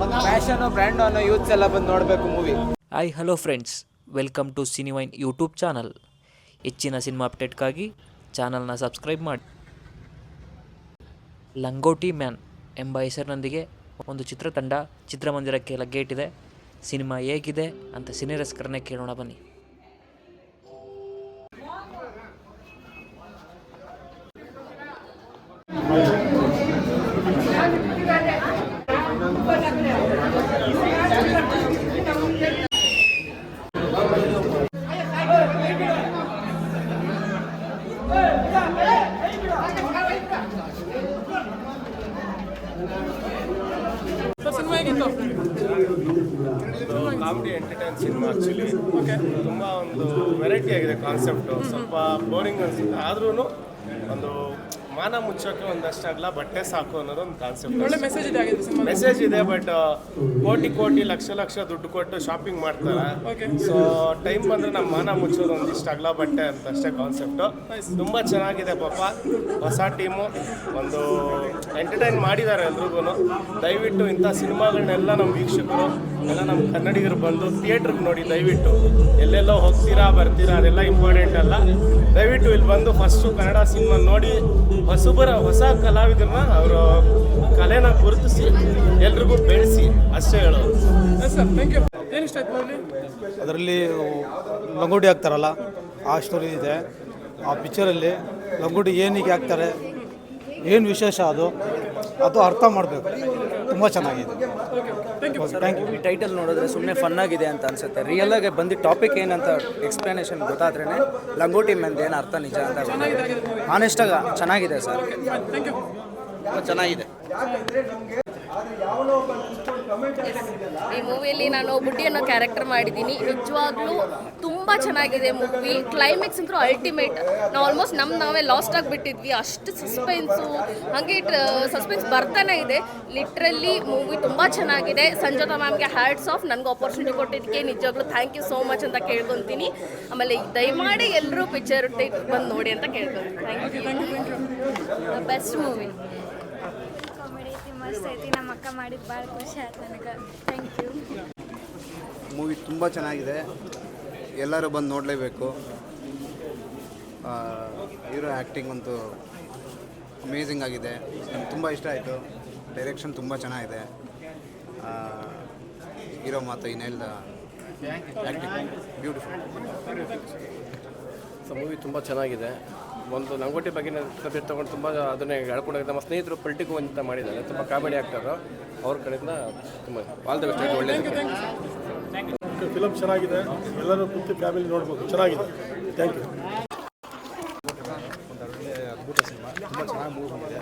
Fashion brand ಅನ್ನೋ youths ಎಲ್ಲ ಬಂದು ನೋಡಬೇಕು movie hi hello friends welcome to Cinewine YouTube channel ಹೆಚ್ಚಿನ ಸಿನಿಮಾ ಅಪ್ಡೇಟ್ಗಾಗಿ ಚಾನಲ್ನ ಸಬ್ಸ್ಕ್ರೈಬ್ ಮಾಡಿ. ಲಂಗೋಟಿ ಮ್ಯಾನ್ ಎಂಬ ಹೆಸರಿನೊಂದಿಗೆ ಒಂದು ಚಿತ್ರತಂಡ ಚಿತ್ರಮಂದಿರಕ್ಕೆ ಇಟ್ಟಿದೆ ಸಿನಿಮಾ ಹೇಗಿದೆ ಅಂತ ಸಿನಿರಸ್ಕರನ್ನೇ ಕೇಳೋಣ ಬನ್ನಿ. ಕಾಮಿಡಿ ಎಂಟರ್ಟೈನ್ ಸಿನಿಮಾ ಆ್ಯಕ್ಚುಲಿ ತುಂಬ ಒಂದು ವೆರೈಟಿ ಆಗಿದೆ ಕಾನ್ಸೆಪ್ಟು. ಸ್ವಲ್ಪ ಬೋರಿಂಗ್ ಅನಿಸುತ್ತೆ. ಆದ್ರೂ ಒಂದು ಮಾನ ಮುಚ್ಚೋಕೆ ಒಂದಷ್ಟು ಆಗಲ್ಲ ಬಟ್ಟೆ ಸಾಕು ಅನ್ನೋದು ಒಂದು ಕಾನ್ಸೆಪ್ಟ್ ಒಳ್ಳೆ ಮೆಸೇಜ್ ಇದೆ ಸಿನಿಮಾ ಮೆಸೇಜ್ ಇದೆ ಬಟ್ ಕೋಟಿ ಕೋಟಿ ಲಕ್ಷ ಲಕ್ಷ ದುಡ್ಡು ಕೊಟ್ಟು ಶಾಪಿಂಗ್ ಮಾಡ್ತಾರೆ? ಸೊ ಟೈಮ್ ಬಂದ್ರೆ ನಮ್ಮ ಮಾನ ಮುಚ್ಚೋದು ಒಂದಿಷ್ಟು ಆಗಲ್ಲ ಬಟ್ಟೆ ಅಂತ ಅಷ್ಟೇ ಕಾನ್ಸೆಪ್ಟು ತುಂಬ ಚೆನ್ನಾಗಿದೆ ಪಾಪ. ಹೊಸ ಟೀಮು ಒಂದು ಎಂಟರ್ಟೈನ್ ಮಾಡಿದ್ದಾರೆ ಎಲ್ರಿಗೂ ದಯವಿಟ್ಟು ಇಂಥ ಸಿನಿಮಾಗಳನ್ನೆಲ್ಲ ನಮ್ಮ ವೀಕ್ಷಕರು ಎಲ್ಲ ನಮ್ಮ ಕನ್ನಡಿಗರು ಬಂದು ಥಿಯೇಟ್ರಿಗೆ ನೋಡಿ ದಯವಿಟ್ಟು. ಎಲ್ಲೆಲ್ಲೋ ಹೋಗ್ತೀರಾ ಬರ್ತೀರಾ ಅದೆಲ್ಲ ಇಂಪಾರ್ಟೆಂಟ್ ಅಲ್ಲ. ದಯವಿಟ್ಟು ಇಲ್ಲಿ ಬಂದು ಫಸ್ಟು ಕನ್ನಡ ಸಿನಿಮಾ ನೋಡಿ ಹೊಸಬರ ಹೊಸ ಕಲಾವಿದರನ್ನ ಅವರ ಕಲೆನ ಗುರುತಿಸಿ ಎಲ್ರಿಗೂ ಬೆಳೆಸಿ ಅಷ್ಟೇ ಹೇಳೋದು. ಸರ್ ಥ್ಯಾಂಕ್ ಯು ಏನು ಇಷ್ಟ ಆಯ್ತು ಮೂವಿ ಅದರಲ್ಲಿ ಲಂಗೋಟಿ ಹಾಕ್ತಾರಲ್ಲ ಆ ಸ್ಟೋರಿ ಇದೆ. ಆ ಪಿಕ್ಚರಲ್ಲಿ ಲಂಗೋಟಿ ಏನಿಗೆ ಹಾಕ್ತಾರೆ ಏನು ವಿಶೇಷ ಅದು ಅದು ಅರ್ಥ ಮಾಡಬೇಕು. ತುಂಬ ಚೆನ್ನಾಗಿದೆ. ಥ್ಯಾಂಕ್ ಯು ಈ ಟೈಟಲ್ ನೋಡಿದ್ರೆ ಸುಮ್ಮನೆ ಫನ್ ಆಗಿದೆ ಅಂತ ಅನ್ಸುತ್ತೆ. ರಿಯಲ್ ಆಗಿ ಬಂದು ಟಾಪಿಕ್ ಏನಂತ ಎಕ್ಸ್ಪ್ಲನೇಷನ್ ಗೊತ್ತಾದ್ರೇ ಲಂಗೋಟಿ ಮೆಂದು ಏನು ಅರ್ಥ ನಿಜ ಅಂತ ಆನೆಸ್ಟ್ ಆಗಿ ಚೆನ್ನಾಗಿದೆ ಸರ್. ಚೆನ್ನಾಗಿದೆ. ಈ ಮೂವಿಯಲ್ಲಿ ನಾನು ಬುಡ್ಡಿ ಅನ್ನೋ ಕ್ಯಾರೆಕ್ಟರ್ ಮಾಡಿದ್ದೀನಿ. ನಿಜವಾಗ್ಲೂ ತುಂಬ ಚೆನ್ನಾಗಿದೆ ಮೂವಿ. ಕ್ಲೈಮ್ಯಾಕ್ಸ್ ಅಂತೂ ಅಲ್ಟಿಮೇಟ್ ನಾವು ಆಲ್ಮೋಸ್ಟ್ ನಮ್ಮ ನಾವೇ ಲಾಸ್ಟ್ ಆಗಿಬಿಟ್ಟಿದ್ವಿ. ಅಷ್ಟು ಸಸ್ಪೆನ್ಸು ಹಾಗೆ ಸಸ್ಪೆನ್ಸ್ ಬರ್ತಾನೆ ಇದೆ. ಲಿಟ್ರಲ್ಲಿ ಮೂವಿ ತುಂಬ ಚೆನ್ನಾಗಿದೆ. ಸಂಜೋತಾ ಮ್ಯಾಮ್ಗೆ ಹ್ಯಾಡ್ಸ್ ಆಫ್ ನನಗೆ ಆಪರ್ಚುನಿಟಿ ಕೊಟ್ಟಿದ್ದಕ್ಕೆ ನಿಜವಾಗ್ಲೂ ಥ್ಯಾಂಕ್ ಯು ಸೋ ಮಚ್ ಅಂತ ಕೇಳ್ಕೊತೀನಿ. ಆಮೇಲೆ ದಯಮಾಡಿ ಎಲ್ಲರೂ ಪಿಕ್ಚರ್ ಬಂದು ನೋಡಿ ಅಂತ ಕೇಳ್ಕೊತೀನಿ. ಥ್ಯಾಂಕ್ ಯು ಬೆಸ್ಟ್ ಮೂವಿ ನಮ್ಮ ಅಕ್ಕ ಮಾಡಿದ್ದು ಭಾಳ ಖುಷಿ ಆಯ್ತು ನನಗೆ. ಥ್ಯಾಂಕ್ ಯು ಮೂವಿ ತುಂಬ ಚೆನ್ನಾಗಿದೆ. ಎಲ್ಲರೂ ಬಂದು ನೋಡಲೇಬೇಕು. ಹೀರೋ ಆ್ಯಕ್ಟಿಂಗ್ ಅಂತೂ ಅಮೇಝಿಂಗ್ ಆಗಿದೆ. ನಂಗೆ ತುಂಬ ಇಷ್ಟ ಆಯಿತು. ಡೈರೆಕ್ಷನ್ ತುಂಬ ಚೆನ್ನಾಗಿದೆ. ಇರೋ ಮಾತು ಇನ್ನೆಲ್ಲ ಆ್ಯಕ್ಟಿಂಗ್ ಬ್ಯೂಟಿಫುಲ್ ಸೊ ಮೂವಿ ತುಂಬ ಚೆನ್ನಾಗಿದೆ. ಒಂದು ನಂಗೋಟಿ ಬಗ್ಗೆ ಸಬ್ಜೆಕ್ಟ್ ತೊಗೊಂಡು ತುಂಬ ಅದನ್ನೇ ಹೇಳ್ಕೊಂಡು ನಮ್ಮ ಸ್ನೇಹಿತರು ಪೊಲಿಟಿಕ್ ಅಂತ ಮಾಡಿದ್ದಾರೆ. ತುಂಬ ಕಾಮಿಡಿ ಆಗ್ತಾರೋ ಅವ್ರ ಕಡೆಯಿಂದ ತುಂಬ ಆಲ್ ದ ಬೆಸ್ಟ್ ಒಳ್ಳೆಯದು. ಫಿಲಮ್ ಚೆನ್ನಾಗಿದೆ. ಎಲ್ಲರೂ ಕೂತು ಫ್ಯಾಮಿಲಿ ನೋಡ್ಬೋದು. ಚೆನ್ನಾಗಿದೆ. ಥ್ಯಾಂಕ್ ಯು ಒಳ್ಳೆ ಅದ್ಭುತ ಸಿನಿಮಾ. ತುಂಬ ಚೆನ್ನಾಗಿ ಮೂವ್ ಬಂದಿದೆ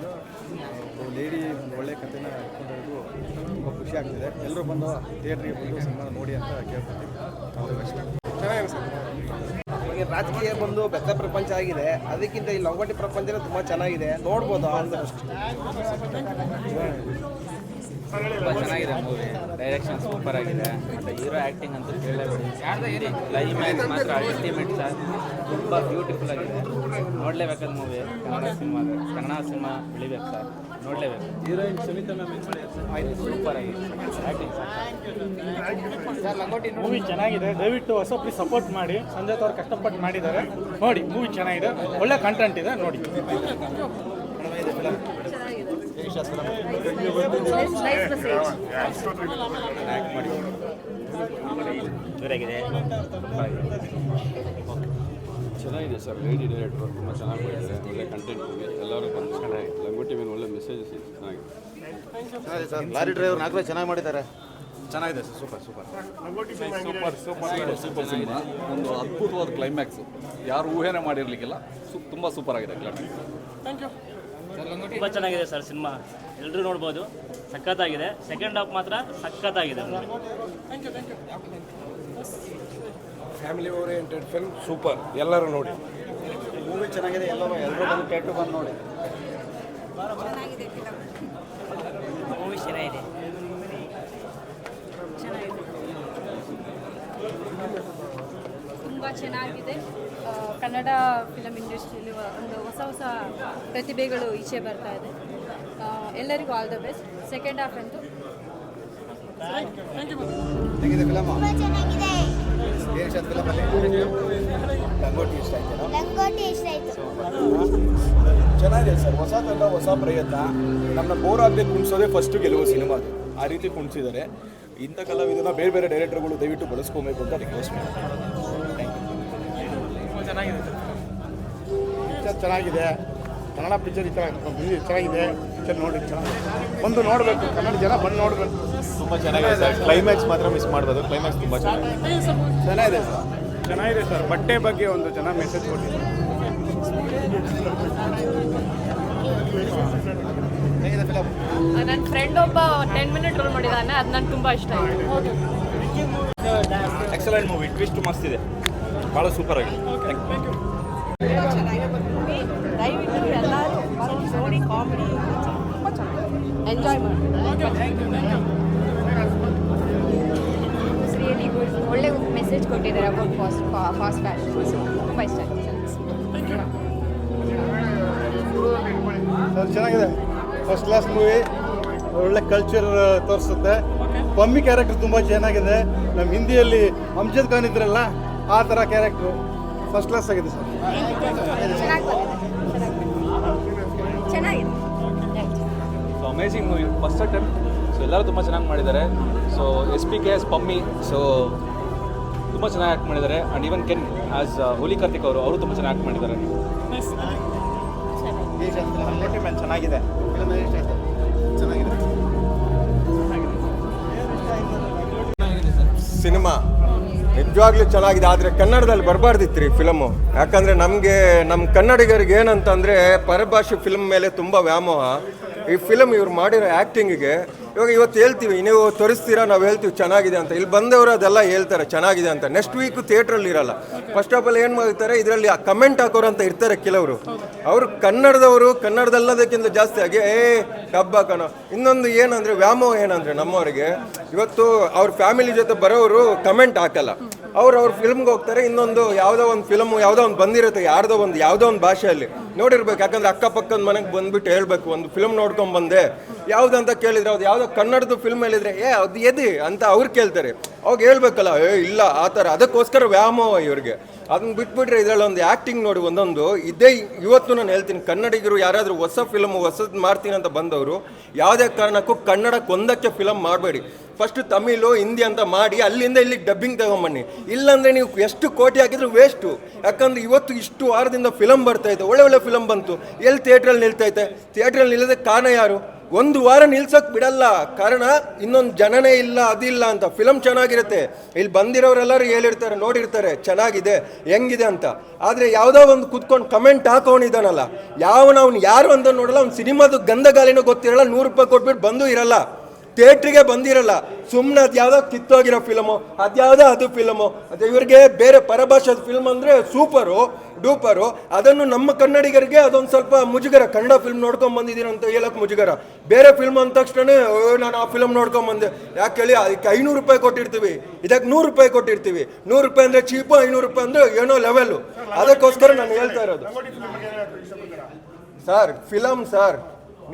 ಲೇಡಿ ಒಳ್ಳೆ ಕಥೆನ ಇಟ್ಕೊಂಡಿರೋದು ತುಂಬ ಖುಷಿ ಆಗ್ತಿದೆ. ಎಲ್ಲರೂ ಬಂದು ಥಿಯೇಟ್ರಿಗೆ ಬಂದು ಸಿನಿಮಾ ನೋಡಿ ಅಂತ ಕೇಳ್ಕೊತೀವಿ. ಆಲ್ ದ ಬೆಸ್ಟ್ ಈಗ ರಾಜಕೀಯ ಬಂದು ಬೆತ್ತ ಪ್ರಪಂಚ ಆಗಿದೆ. ಅದಕ್ಕಿಂತ ಈ ಲಂಗೋಟಿ ಪ್ರಪಂಚನೇ ತುಂಬ ಚೆನ್ನಾಗಿದೆ. ನೋಡ್ಬೋದು ಬೆಸ್ಟ್ ತುಂಬ ಚೆನ್ನಾಗಿದೆ ಮೂವಿ ಡೈರೆಕ್ಷನ್ ಸೂಪರ್ ಆಗಿದೆ. ಮತ್ತು ಹೀರೋ ಆ್ಯಕ್ಟಿಂಗ್ ಅಂತೂ ಕೇಳಲೇಬೇಡಿ ಕ್ಲೈಮ್ಯಾಕ್ಸ್ ಮಾತ್ರ ಅಲ್ಟಿಮೇಟ್ ಸರ್ ತುಂಬ ಬ್ಯೂಟಿಫುಲ್ ಆಗಿದೆ. ನೋಡಲೇಬೇಕಾದ movie Kannada cinema Kannada cinema ಬೆಳಿಬೇಕು ಸರ್ ನೋಡಲೇಬೇಕು. ಹೀರೋಯಿನ್ ಸುನೀತಾ ಮ್ಯಾಮ್ ಸೂಪರ್ ಆಗಿದೆ. ಆ್ಯಕ್ಟಿಂಗ್ ಮೂವಿ ಚೆನ್ನಾಗಿದೆ. ದಯವಿಟ್ಟು ಹೊಸಬ್ರಿಗೆ ಸಪೋರ್ಟ್ ಮಾಡಿ. ಸಂಜಯ್ ಅವ್ರು ಕಷ್ಟಪಟ್ಟು ಮಾಡಿದ್ದಾರೆ. ನೋಡಿ ಮೂವಿ ಚೆನ್ನಾಗಿದೆ. ಒಳ್ಳೆ ಕಂಟೆಂಟ್ ಇದೆ. ನೋಡಿ. ಚೆನ್ನಾಗಿದೆ ಸರ್ ಲೇಡಿ ಡೈರೆಕ್ಟರ್ ತುಂಬ ಚೆನ್ನಾಗಿ ಮಾಡಿದ್ದಾರೆ ಒಳ್ಳೆ ಕಂಟೆಂಟ್ ಎಲ್ಲರೂ ಬಂದು ಚೆನ್ನಾಗಿದೆ ಲಂಗೋಟಿ ಮೇಲೆ ಒಳ್ಳೆ ಮೆಸೇಜಸ್ ಇದೆ ಚೆನ್ನಾಗಿದೆ. ಚೆನ್ನಾಗಿದೆ ಸರ್. ಲಾರಿ ಡ್ರೈವರ್ ನಾಲ್ಕು ಚೆನ್ನಾಗಿ ಮಾಡಿದ್ದಾರೆ ಚೆನ್ನಾಗಿದೆ sir super super super super super cinema ಒಂದು ಅದ್ಭುತವಾದ ಕ್ಲೈಮ್ಯಾಕ್ಸ್ ಯಾರು ಊಹೆನೇ ಮಾಡಿರಲಿಕ್ಕಿಲ್ಲ. ಸು ತುಂಬ ಸೂಪರ್ ಆಗಿದೆ ಕ್ಲೈಮ್ಯಾಕ್ಸ್ ತುಂಬ ಚೆನ್ನಾಗಿದೆ ಸರ್ ಸಿನಿಮಾ. ಎಲ್ಲರೂ ನೋಡ್ಬೋದು. ಸಖತ್ತಾಗಿದೆ. ಸೆಕೆಂಡ್ ಹಾಫ್ ಮಾತ್ರ ಸಖತ್ತಾಗಿದೆ ಫ್ಯಾಮಿಲಿ ಓರಿಯೆಂಟೆಡ್ ಫಿಲ್ಮ್ ಸೂಪರ್ ಎಲ್ಲರೂ ನೋಡಿ. ಮೂವಿ ಚೆನ್ನಾಗಿದೆ ಎಲ್ಲರೂ ಎಲ್ಲರೂ ಬಂದು ಥಿಯೇಟ್ರ್ ಬಂದು ನೋಡಿ. ಮೂವಿ ಚೆನ್ನಾಗಿದೆ. ತುಂಬ ಚೆನ್ನಾಗಿದೆ. ಕನ್ನಡ ಫಿಲಮ್ ಇಂಡಸ್ಟ್ರಿಯಲ್ಲಿ ಒಂದು ಹೊಸ ಹೊಸ ಪ್ರತಿಭೆಗಳು ಈಚೆ ಬರ್ತಾ ಇದೆ. ಎಲ್ಲರಿಗೂ all the best second half ಅಂತೂ. ಹೇಗಿದೆ ಫಿಲಮ್ ಚೆನ್ನಾಗಿದೆ. ಲಂಗೋಟಿ ಇಷ್ಟ ಆಯ್ತು ಸರ್. ಹೊಸ ತಂಡ ಹೊಸ ಪ್ರಯತ್ನ. ನಮ್ಮನ್ನ ಬೋರ್ ಆಗದೆ ಕುಣಿಸೋದೇ ಫಸ್ಟ್ ಗೆಲುವು ಸಿನಿಮಾ ಆ ರೀತಿ ಕುಣಿಸಿದ್ದಾರೆ. ಇಂಥ ಕಲಾವಿದನ ಬೇರೆ ಬೇರೆ ಡೈರೆಕ್ಟರ್ಗಳು ದಯವಿಟ್ಟು ಬಳಸ್ಕೊಬೇಕು ಅಂತ ರಿಕ್ವೆಸ್ಟ್ ಪಿಕ್ಚರ್ ಚೆನ್ನಾಗಿದೆ. ಕನ್ನಡ ಪಿಕ್ಚರ್ ಈ ಥರ ಚೆನ್ನಾಗಿದೆ. ಪಿಕ್ಚರ್ ನೋಡಿ ಚೆನ್ನಾಗಿ ಬಂದು ನೋಡಬೇಕು. ಕನ್ನಡ ಜನ ಬಂದು ನೋಡಬೇಕು. ತುಂಬ ಚೆನ್ನಾಗಿದೆ ಸರ್. ಕ್ಲೈಮ್ಯಾಕ್ಸ್ ಮಾತ್ರ ಮಿಸ್ ಮಾಡ್ಬೋದು. ಕ್ಲೈಮ್ಯಾಕ್ಸ್ ತುಂಬ ಚೆನ್ನಾಗಿದೆ. ಚೆನ್ನಾಗಿದೆ ಸರ್. ಚೆನ್ನಾಗಿದೆ ಸರ್. ಬಟ್ಟೆ ಬಗ್ಗೆ ಒಂದು ಜನ ಮೆಸೇಜ್ ಕೊಟ್ಟಿದ್ದಾರೆ ನನ್ನ ಫ್ರೆಂಡ್ ಒಬ್ಬ ಟೆನ್ ಮಿನಿಟ್ ರೋಲ್ ಮಾಡಿದ್ದಾನೆ ಅದು ನಂಗೆ ತುಂಬ ಇಷ್ಟ ಆಯಿತು. ಎಕ್ಸಲೆಂಟ್ ಮೂವಿ ಟ್ವಿಸ್ಟ್ ಮಸ್ತ್ ಇದೆ. ಭಾಳ ಸೂಪರ್ ಆಗಿದೆ. ದಯವಿಟ್ಟು ಎಲ್ಲರೂ ನೋಡಿ ಕಾಮಿಡಿ ಎಂಜಾಯ್ ಮಾಡಿ ರಿಯಲಿ ಗುಡ್. ಒಳ್ಳೆ ಮೆಸೇಜ್ ಕೊಟ್ಟಿದ್ದಾರೆ ಅಬೌಟ್ ಫಾಸ್ಟ್ ಫಾಸ್ಟ್ ಫ್ಯಾಷನ್ ತುಂಬ ಇಷ್ಟ ಆಯಿತು ಸರ್ ಚೆನ್ನಾಗಿದೆ. ಫಸ್ಟ್ ಕ್ಲಾಸ್ ಮೂವಿ ಒಳ್ಳೆ ಕಲ್ಚರ್ ತೋರಿಸುತ್ತೆ. ಪಮ್ಮಿ ಕ್ಯಾರೆಕ್ಟರ್ ತುಂಬ ಚೆನ್ನಾಗಿದೆ. ನಮ್ಮ ಹಿಂದಿಯಲ್ಲಿ ಅಮ್ಜದ್ ಖಾನ್ ಇದ್ರಲ್ಲ ಆ ಥರ ಕ್ಯಾರೆಕ್ಟ್ರು ಫಸ್ಟ್ ಕ್ಲಾಸ್ ಆಗಿದೆ ಸರ್ ಚೆನ್ನಾಗಿದೆ so amazing movie first attempt so ಎಲ್ಲರೂ ತುಂಬ ಚೆನ್ನಾಗಿ ಮಾಡಿದ್ದಾರೆ. So S P K S Pammi so ತುಂಬ ಚೆನ್ನಾಗಿ ಆ್ಯಕ್ಟ್ ಮಾಡಿದ್ದಾರೆ. And even can as holy Karthik ಅವರು ಅವರು ತುಂಬ ಚೆನ್ನಾಗಿ ಆ್ಯಕ್ಟ್ ಮಾಡಿದ್ದಾರೆ. ಚೆನ್ನಾಗಿದೆ ಫಿಲಮ್ ಇಷ್ಟ ಆಯ್ತು ಚೆನ್ನಾಗಿದೆ ಸಿನಿಮಾ ನಿಜವಾಗ್ಲೂ ಚೆನ್ನಾಗಿದೆ, ಆದರೆ ಕನ್ನಡದಲ್ಲಿ ಬರಬಾರ್ದಿತ್ತು ರೀ ಫಿಲಮು ಯಾಕಂದರೆ ನಮಗೆ ನಮ್ಮ ಕನ್ನಡಿಗರಿಗೆ ಏನಂತಂದರೆ, ಪರಭಾಷೆ ಫಿಲ್ಮ್ ಮೇಲೆ ತುಂಬ ವ್ಯಾಮೋಹ. ಈ ಫಿಲಮ್ ಇವ್ರು ಮಾಡಿರೋ ಆ್ಯಕ್ಟಿಂಗಿಗೆ ಇವಾಗ ಇವತ್ತು ಹೇಳ್ತೀವಿ, ನೀವು ತೋರಿಸ್ತೀರಾ, ನಾವು ಹೇಳ್ತೀವಿ, ಚೆನ್ನಾಗಿದೆ ಅಂತ. ಇಲ್ಲಿ ಬಂದವರು ಅದೆಲ್ಲ ಹೇಳ್ತಾರೆ, ಚೆನ್ನಾಗಿದೆ ಅಂತ. ನೆಕ್ಸ್ಟ್ ವೀಕ್ ಥಿಯೇಟ್ರಲ್ಲಿ ಇರಲ್ಲ. ಫಸ್ಟ್ ಆಫ್ ಆಲ್ ಏನು ಮಾಡ್ತಾರೆ, ಇದರಲ್ಲಿ ಕಮೆಂಟ್ ಹಾಕೋರು ಅಂತ ಇರ್ತಾರೆ ಕೆಲವರು. ಅವರು ಕನ್ನಡದವರು, ಕನ್ನಡದಲ್ಲದಕ್ಕಿಂತ ಜಾಸ್ತಿ ಆಗಿ ಏ, ಡಬ್ಬ ಕಣ. ಇನ್ನೊಂದು ಏನಂದರೆ, ವ್ಯಾಮೋಹ ಏನಂದರೆ ನಮ್ಮವರಿಗೆ, ಇವತ್ತು ಅವ್ರ ಫ್ಯಾಮಿಲಿ ಜೊತೆ ಬರೋರು ಕಮೆಂಟ್ ಹಾಕಲ್ಲ. ಅವ್ರು ಅವ್ರ ಫಿಲ್ಮ್ಗೆ ಹೋಗ್ತಾರೆ, ಇನ್ನೊಂದು ಯಾವುದೋ ಒಂದು ಫಿಲ್ಮ್ ಯಾವುದೋ ಒಂದು ಬಂದಿರುತ್ತೆ, ಯಾರ್ದೋ ಒಂದು, ಯಾವುದೋ ಒಂದು ಭಾಷೆಯಲ್ಲಿ. ನೋಡಿರ್ಬೇಕು, ಯಾಕಂದ್ರೆ ಅಕ್ಕಪಕ್ಕದ ಮನೆಗೆ ಬಂದ್ಬಿಟ್ಟು ಹೇಳ್ಬೇಕು, ಒಂದು ಫಿಲ್ಮ್ ನೋಡ್ಕೊಂಡ್ ಬಂದೆ. ಅಂತ ಕೇಳಿದ್ರೆ ಅದು ಯಾವುದೋ ಕನ್ನಡದ ಫಿಲ್ಮ್ ಹೇಳಿದ್ರೆ, ಏ, ಅದು ಎದಿ ಅಂತ ಅವ್ರು ಕೇಳ್ತಾರೆ. ಅವಾಗ ಹೇಳ್ಬೇಕಲ್ಲ, ಏ, ಇಲ್ಲ, ಆ ಥರ. ಅದಕ್ಕೋಸ್ಕರ ವ್ಯಾಮೋಹ ಇವ್ರಿಗೆ. ಅದನ್ನ ಬಿಟ್ಬಿಟ್ರೆ ಇದರಲ್ಲಿ ಒಂದು ಆ್ಯಕ್ಟಿಂಗ್ ನೋಡಿ ಒಂದೊಂದು, ಇದೇ ಇವತ್ತು ನಾನು ಹೇಳ್ತೀನಿ, ಕನ್ನಡಿಗರು ಯಾರಾದರೂ ಹೊಸ ಫಿಲಮ್ ಹೊಸದು ಮಾಡ್ತೀನಿ ಅಂತ ಬಂದವರು, ಯಾವುದೇ ಕಾರಣಕ್ಕೂ ಕನ್ನಡಕ್ಕೆ ಒಂದಕ್ಕೆ ಫಿಲಮ್ ಮಾಡಬೇಡಿ. ಫಸ್ಟ್ ತಮಿಳು ಹಿಂದಿ ಅಂತ ಮಾಡಿ ಅಲ್ಲಿಂದ ಇಲ್ಲಿಗೆ ಡಬ್ಬಿಂಗ್ ತಗೊಂಬನ್ನಿ. ಇಲ್ಲಾಂದ್ರೆ ನೀವು ಎಷ್ಟು ಕೋಟಿ ಹಾಕಿದ್ರು ವೇಸ್ಟು ಯಾಕಂದ್ರೆ ಇವತ್ತು ಇಷ್ಟು ವಾರದಿಂದ ಫಿಲಮ್ ಬರ್ತಾ ಇದೆ. ಒಳ್ಳೆ ಒಳ್ಳೆ ಫಿಲಮ್ ಬಂತು. ಎಲ್ಲಿ ಥಿಯೇಟ್ರಲ್ಲಿ ನಿಲ್ತೈತೆ ಥಿಯೇಟ್ರಲ್ಲಿ ನಿಲ್ಲದೆ ಕಾರಣ ಯಾರು? ಒಂದು ವಾರ ನಿಲ್ಸಕ್ ಬಿಡಲ್ಲ. ಕಾರಣ ಇನ್ನೊಂದು ಜನನೇ ಇಲ್ಲ, ಅದಿಲ್ಲ ಅಂತ. ಫಿಲಮ್ ಚೆನ್ನಾಗಿರುತ್ತೆ. ಇಲ್ಲಿ ಬಂದಿರೋರೆಲ್ಲರೂ ಹೇಳಿರ್ತಾರೆ, ನೋಡಿರ್ತಾರೆ, ಚೆನ್ನಾಗಿದೆ, ಹೆಂಗಿದೆ ಅಂತ. ಆದರೆ ಯಾವುದೋ ಒಂದು ಕುತ್ಕೊಂಡು ಕಮೆಂಟ್ ಹಾಕೋನಿದ್ದಾನಲ್ಲ ಯಾವನ ಅವ್ನು ಯಾರು ಅಂತ ನೋಡಲ್ಲ. ಅವ್ನು ಸಿನಿಮಾದ ಗಂಧಗಾಲಿನೂ ಗೊತ್ತಿರಲ್ಲ. ನೂರು ರೂಪಾಯಿ ಕೊಟ್ಬಿಟ್ಟು ಬಂದು ಇರಲ್ಲ. ಥಿಯೇಟ್ರಿಗೆ ಬಂದಿರಲ್ಲ ಸುಮ್ಮನೆ ಅದು ಯಾವುದೋ ಕಿತ್ತೋಗಿರೋ ಫಿಲಮು ಅದ್ಯಾವುದೋ ಅದು ಫಿಲಮು ಅದು ಇವ್ರಿಗೆ ಬೇರೆ ಪರಭಾಷದ ಫಿಲ್ಮ್ ಅಂದರೆ ಸೂಪರು, ಡೂಪರು. ಅದನ್ನು ನಮ್ಮ ಕನ್ನಡಿಗರಿಗೆ ಅದೊಂದು ಸ್ವಲ್ಪ ಮುಜುಗರ, ಕನ್ನಡ ಫಿಲ್ಮ್ ನೋಡ್ಕೊಂಡು ಅಂತ ಹೇಳೋಕೆ ಮುಜುಗರ. ಬೇರೆ ಫಿಲ್ಮ್ ಅಂದ ತಕ್ಷಣ ನಾನು ಆ ಫಿಲ್ಮ್ ನೋಡ್ಕೊಂಬಂದೆ ಯಾಕೆ ಹೇಳಿ, ಅದಕ್ಕೆ ಐನೂರು ರೂಪಾಯಿ ಕೊಟ್ಟಿರ್ತೀವಿ. ಇದಕ್ಕೆ ನೂರು ರೂಪಾಯಿ ಕೊಟ್ಟಿರ್ತೀವಿ. ನೂರು ರೂಪಾಯಿ ಅಂದರೆ ಚೀಪು ಐನೂರು ರೂಪಾಯಿ ಅಂದರೆ ಏನೋ ಲೆವೆಲ್ಲು ಅದಕ್ಕೋಸ್ಕರ ನಾನು ಹೇಳ್ತಾ ಇರೋದು. ಸರ್ ಫಿಲಮ್ ಸರ್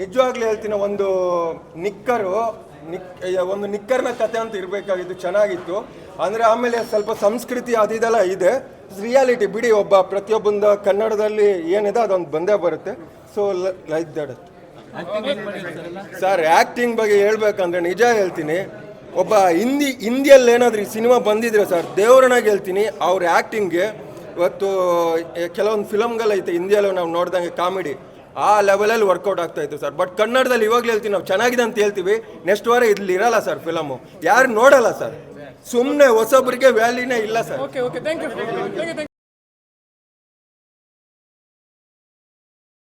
ನಿಜವಾಗ್ಲೂ ಹೇಳ್ತೀನಿ, ಒಂದು ನಿಕ್ಕರು ನಿಕ್ ಒಂದು ನಿಕ್ಕರ್ನ ಕತೆ ಅಂತ ಇರಬೇಕಾಗಿತ್ತು, ಚೆನ್ನಾಗಿತ್ತು. ಅಂದರೆ ಆಮೇಲೆ ಸ್ವಲ್ಪ ಸಂಸ್ಕೃತಿ ಅದಿದೆಲ್ಲ ಇದೆ. ರಿಯಾಲಿಟಿ ಬಿಡಿ, ಒಬ್ಬ ಪ್ರತಿಯೊಬ್ಬಂದ ಕನ್ನಡದಲ್ಲಿ ಏನಿದೆ ಅದೊಂದು ಬಂದೇ ಬರುತ್ತೆ. So like that sir acting ಬಗ್ಗೆ ಹೇಳ್ಬೇಕಂದ್ರೆ ನಿಜ ಹೇಳ್ತೀನಿ. ಒಬ್ಬ ಹಿಂದಿ, ಹಿಂದಿಯಲ್ಲಿ ಏನಾದರೂ ಈ ಸಿನಿಮಾ ಬಂದಿದ್ರೆ ಸರ್ ದೇವರನಾಗಿ ಹೇಳ್ತೀನಿ, ಅವ್ರ ಆ್ಯಕ್ಟಿಂಗ್ಗೆ ಇವತ್ತು, ಕೆಲವೊಂದು ಫಿಲಮ್ಗಳೈತೆ ಹಿಂದಿಯಲ್ಲೂ ನಾವು ನೋಡ್ದಂಗೆ ಕಾಮಿಡಿ. ಆ ಲೆವೆಲಲ್ಲಿ ವರ್ಕೌಟ್ ಆಗ್ತಾ ಇತ್ತು ಸರ್ ಬಟ್ ಕನ್ನಡದಲ್ಲಿ ಇವಾಗಲೂ ಹೇಳ್ತೀವಿ ನಾವು ಚೆನ್ನಾಗಿದೆ ಅಂತ ಹೇಳ್ತೀವಿ. ನೆಕ್ಸ್ಟ್ ವಾರ ಇಲ್ಲಿ ಇರಲ್ಲ ಸರ್ ಫಿಲಮು ಯಾರು ನೋಡಲ್ಲ ಸರ್ ಸುಮ್ಮನೆ ಹೊಸೊಬ್ಬರಿಗೆ ವ್ಯಾಲ್ಯೂನೇ ಇಲ್ಲ sir okay okay thank you